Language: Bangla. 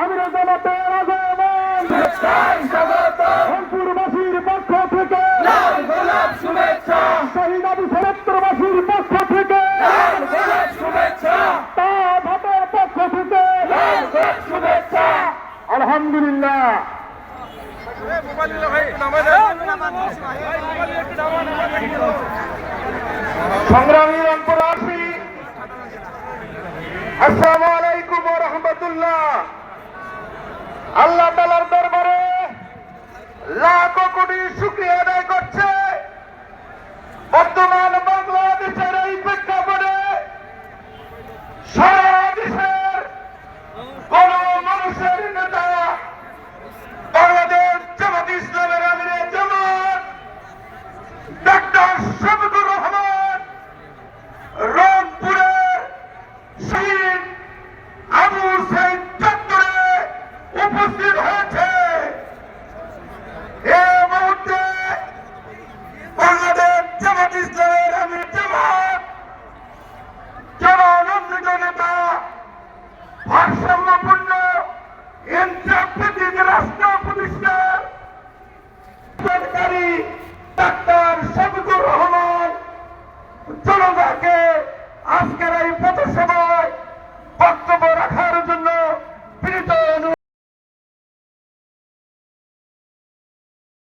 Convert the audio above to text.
আমির জামাতের আগমন রংপুরবাসীর পক্ষ থেকে। শহীদ আবু সত্তরবাসীর পক্ষ থেকে। তা ভাটের পক্ষ থেকে। আলহামদুলিল্লাহ। সংগ্রামী রংপুরবাসী আসসালামু না। আল্লাহ তালার দরবারে লাখো কোটি শুক্রিয়া আদায় করছে। বর্তমান বাংলাদেশের এই প্রেক্ষাপটে সারা দেশের কোন মানুষের